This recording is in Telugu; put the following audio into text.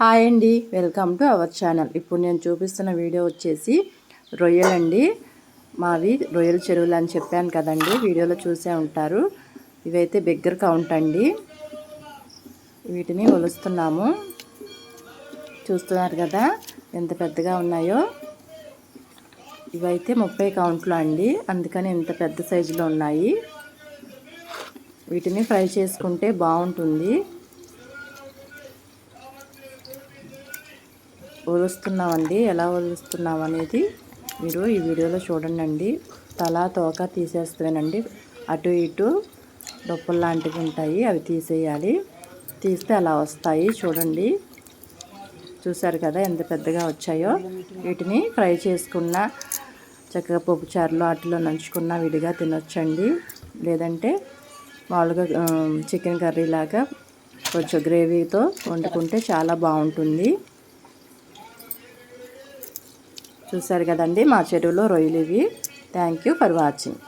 హాయ్ అండి. Welcome to our channel. ఇప్పుడు నేను చూపిస్తున్న వీడియో వచ్చేసి రొయ్యలండి మావి రొయ్యల చెరువులు అని చెప్పాను కదండి. వీడియోలో చూసే ఉంటారు. ఇవైతే బిగ్గర్ కౌంట్ అండి. వీటిని కొలుస్తున్నాము చూస్తున్నారు కదా ఎంత పెద్దగా ఉన్నాయో. ఇవైతే ముప్పై కౌంట్లు అండి. అందుకని ఎంత పెద్ద సైజులో ఉన్నాయి. వీటిని ఫ్రై చేసుకుంటే బాగుంటుంది. ఒలుస్తున్నామండి. ఎలా ఒలుస్తున్నాం అనేది మీరు ఈ వీడియోలో చూడండి తల తోక తీసేస్తానండి అటు ఇటు డొప్పలు లాంటివి ఉంటాయి అవి తీసేయాలి. తీస్తే అలా వస్తాయి. చూడండి. చూసారు కదా ఎంత పెద్దగా వచ్చాయో. వీటిని ఫ్రై చేసుకున్న చక్కగా పప్పు చారులో అటులో నంచుకున్న విడిగా తినొచ్చండి. లేదంటే మామూలుగా చికెన్ కర్రీ లాగా కొంచెం గ్రేవీతో వండుకుంటే చాలా బాగుంటుంది. చూసారు కదండి మా చెరువులో రొయ్యలు ఇవి. Thank you for watching